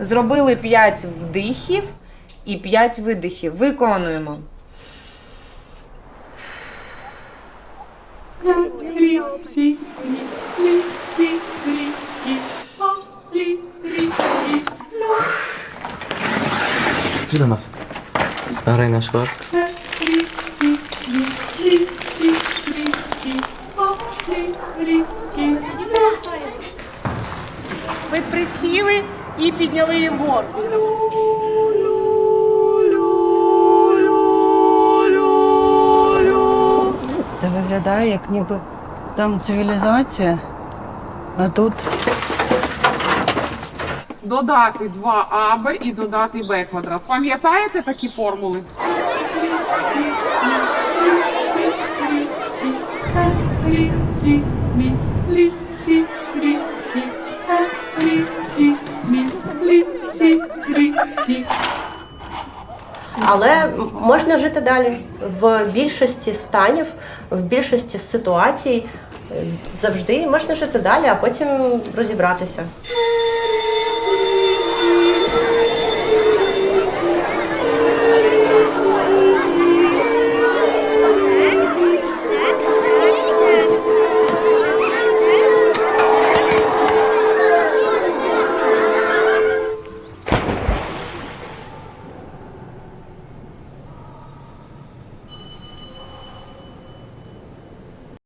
Зробили 5 вдихів і 5 видихів. Виконуємо. До нас. Старий наш клас. Ви присіли і підняли її вгору. Це виглядає як ніби там цивілізація, а тут Додати 2аб і додати б квадрат. Пам'ятаєте такі формули? Але можна жити далі. В більшості станів, в більшості ситуацій е, завжди можна жити далі, а потім розібратися.